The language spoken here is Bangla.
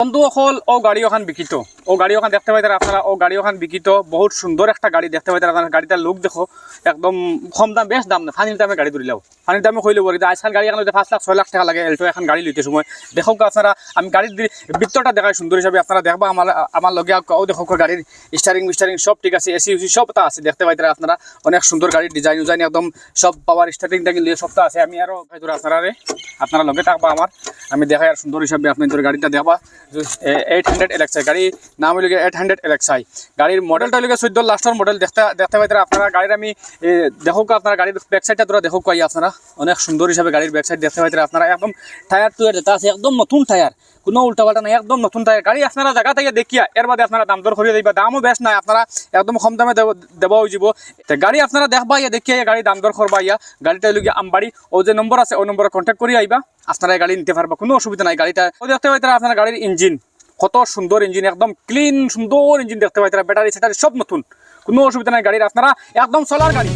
বন্ধু অকল ও গাড়ি এখন বিকিত ও গাড়ি ওখান দেখতে পাইতারা, আপনারা, ও গাড়ি ওখান বিকিত বহুত সুন্দর একটা গাড়ি দেখতে পাইতারা, আপনারা গাড়িটার লুক দেখো, একদম কম দাম, বেশ দাম না ফানির দামে গাড়ি ধরিলাও ফানির দামে কইলে বলি আজকাল গাড়ি এখন পাঁচ লাখ, ছয় লাখ টাকা লাগে এলটো এখন গাড়ি লইতে সময়। দেখো আপনারা, আমি গাড়ির ভিতরটা দেখাই সুন্দর হিসাবে, আপনারা দেখবা আমার আমার লগে ও দেখো গাড়ির স্টারিং মিস্টারিং সব ঠিক আছে এসি উসি সব তা আছে, দেখতে পাইতারা আপনারা, অনেক সুন্দর গাড়ির ডিজাইন উজাইন একদম সব পাওয়ার স্টার্টিং টাকি লিয়ে সবটা আছে, আমি আরও দেখাই আপনারা রে, আপনারা লগে থাকবা আমার, আমি দেখাই আর সুন্দর হিসাবে আপনাদের গাড়িটা দেখবা এইট হান্ড্রেড এলেক্সাই গাড়ি নাম হইলে এইট হান্ড্রেড এলেক্সাই গাড়ির মডেলটা হইলে চোদ্দ লাস্টের মডেল দেখতে দেখতে পাইতে আপনারা গাড়ির আমি দেখো আপনারা গাড়ির ব্যাক সাইডটা তোরা দেখো কই আপনারা। অনেক সুন্দর হিসাবে গাড়ির ব্যাক সাইড দেখতে পাইতে আপনারা। একদম টায়ার টুয়ার যেটা আছে, একদম নতুন টায়ার কোনো উল্টাপাল্টা নাই, একদম নতুন টায়ার গাড়ি আপনারা জায়গা থেকে দেখিয়া, এর বাদে আপনারা দাম দর করিয়ে দিবা। দামও বেশ নাই, আপনারা একদম কম দামে দেব দেওয়া তে গাড়ি আপনারা দেখবা ইয়া, দেখিয়া গাড়ি দাম দর করবা ইয়া। গাড়িটা লুগিয়া আমবাড়ি। ও যে নম্বর আছে, ও নম্বরে কন্ট্যাক্ট করে আইবা। আপনারা গাড়ি নিতে পারবা, কোনো অসুবিধা নাই। গাড়িটা দেখতে পাইতে আপনার গাড়ির ইঞ্জিন কত সুন্দর ইঞ্জিন একদম ক্লিন সুন্দর ইঞ্জিন দেখতে পাইতে ব্যাটারি সেটারি সব নতুন। কোনো অসুবিধা নাই গাড়ির। আপনারা একদম সোলার গাড়ি।